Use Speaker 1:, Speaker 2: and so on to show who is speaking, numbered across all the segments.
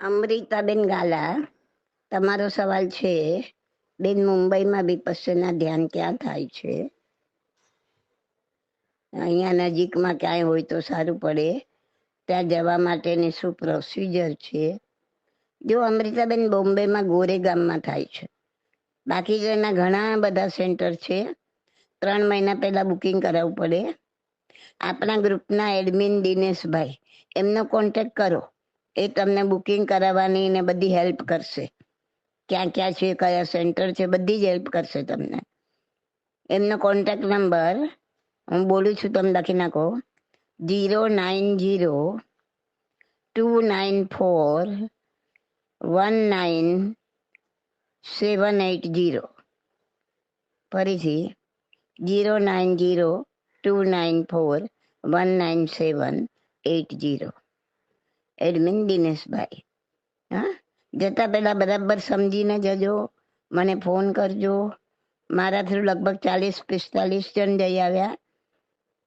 Speaker 1: અમૃતાબેન ગાલા. તમારો સવાલ છે, બેન મુંબઈમાં વિપસ્સના ધ્યાન ક્યાં થાય છે? અહીંયા નજીકમાં ક્યાંય હોય તો સારું પડે. ત્યાં જવા માટેની શું પ્રોસિજર છે? જો અમૃતાબેન બોમ્બેમાં ગોરેગામમાં થાય છે. બાકી તો એના ઘણા બધા સેન્ટર છે. ત્રણ મહિના પહેલા બુકિંગ કરાવવું પડે. આપણા ગ્રુપના એડમિન દિનેશભાઈ, એમનો કોન્ટેક્ટ કરો. એ તમને બુકિંગ કરાવવાની ને બધી હેલ્પ કરશે. ક્યાં ક્યાં છે, કયા સેન્ટર છે, બધી જ હેલ્પ કરશે તમને. એમનો કોન્ટેક્ટ નંબર હું બોલું છું તમે લખી નાખો. Zero nine zero two nine four one nine seven eight zero ફરીથી zero nine zero two nine four one nine seven eight zero admin Dineshbhai હા જતા પહેલા બરાબર સમજીને જજો, મને ફોન કરજો. મારા થ્રુ લગભગ ચાલીસ, પિસ્તાલીસ જણ જઈ આવ્યા.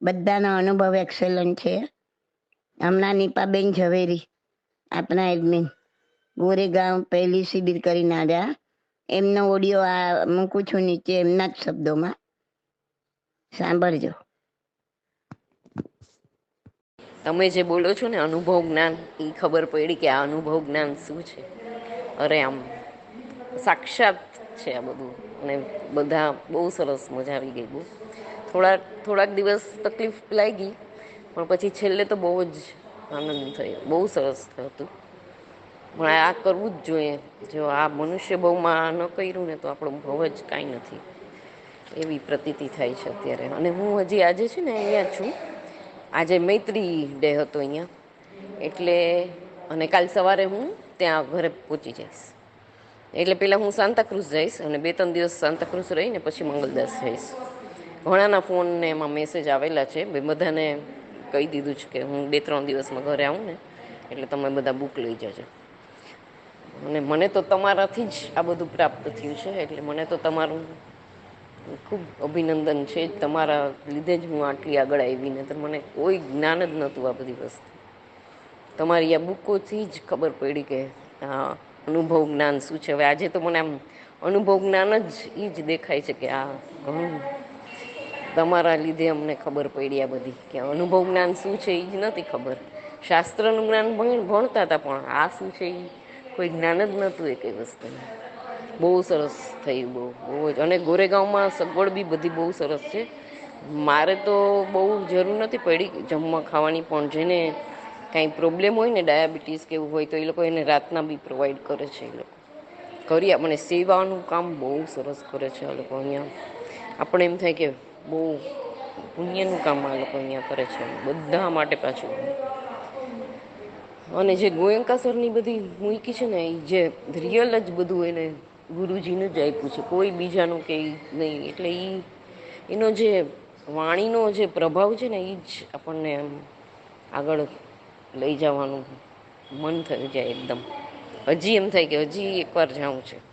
Speaker 1: બધાનો અનુભવ એક્સેલન્ટ છે. હમણાં નીપાબેન ઝવેરી આપણા એડમિન ગોરેગાંવ પહેલી શિબિર કરીને આવ્યા. એમનો ઓડિયો આ, મૂકું છું નીચે એમના જ શબ્દોમાં. સાંભળજો.
Speaker 2: તમે જે બોલો છો ને અનુભવ જ્ઞાન એ ખબર પડી કે આ અનુભવ જ્ઞાન શું છે? અરે આમ સાક્ષાત છે આ બધું. અને બધા બહુ સરસ મજા આવી ગઈ બહુ. થોડા, થોડાક દિવસ તકલીફ લાગી, પણ પછી છેલ્લે તો બહુ જ આનંદ થયો. બહુ સરસ હતું. પણ આ કરવું જ જોઈએ. જો આ મનુષ્ય બહુમાં ન કર્યું ને તો આપણો ભાવ જ કાંઈ નથી. એવી પ્રતીતિ થાય છે અત્યારે. અને હું હજી આજે છે ને અહીંયા છું. આજે મૈત્રી ડે હતો અહીંયા. એટલે અને કાલ સવારે હું ત્યાં ઘરે પહોંચી જઈશ. એટલે પહેલાં હું સાંતાક્રુઝ જઈશ અને બે ત્રણ દિવસ સાંતાક્રુઝ રહીને પછી મંગલદાસ જઈશ. ઘણાના ફોનને એમાં મેસેજ આવેલા છે. બે બધાને કહી દીધું છે કે હું બે ત્રણ દિવસમાં ઘરે આવું ને, એટલે તમે બધા બુક લઈ જજો. અને મને તો તમારાથી જ આ બધું પ્રાપ્ત થયું છે, એટલે મને તો તમારું ખૂબ અભિનંદન છે તમારા લીધે જ હું આટલી આગળ આવીને તો મને કોઈ જ્ઞાન જ નહોતું આ બધી વસ્તુ. તમારી આ બુકોથી જ ખબર પડી કે હા અનુભવ જ્ઞાન શું છે. હવે આજે તો મને આમ અનુભવ જ્ઞાન જ એ જ દેખાય છે કે આ ઘણું તમારા લીધે અમને ખબર પડી આ બધી કે અનુભવ જ્ઞાન શું છે એ જ નથી ખબર. શાસ્ત્રનું જ્ઞાન ભણતા હતા પણ આ શું છે એ કોઈ જ્ઞાન જ નહોતું એ કઈ વસ્તુનું. બહુ સરસ થયું બહુ બહુ જ. અને ગોરેગાંવમાં સગવડ બી બધી બહુ સરસ છે. મારે તો બહુ જરૂર નથી પડી જમવા ખાવાની, પણ જેને કાંઈ પ્રોબ્લેમ હોય ને ડાયાબિટીસ કે એવું હોય તો એ લોકો એને રાતના બી પ્રોવાઈડ કરે છે એ લોકો. કરી મને સેવાનું કામ બહુ સરસ કરે છે આ લોકો અહીંયા. આપણે એમ થાય કે બહુ પુણ્યનું કામ આ લોકો અહીંયા કરે છે. બધા માટે પાછું. અને જે ગોયંકાસરની બધી મૂકી છે ને, એ જે રિયલ જ બધું એને ગુરુજીનું જ આપ્યું છે. કોઈ બીજાનું કે નહીં. એટલે એ એનો જે વાણીનો જે પ્રભાવ છે ને એ જ આપણને એમ આગળ લઈ જવાનું મન થઈ જાય એકદમ. હજી એમ થાય કે હજી એકવાર જાઉં છે.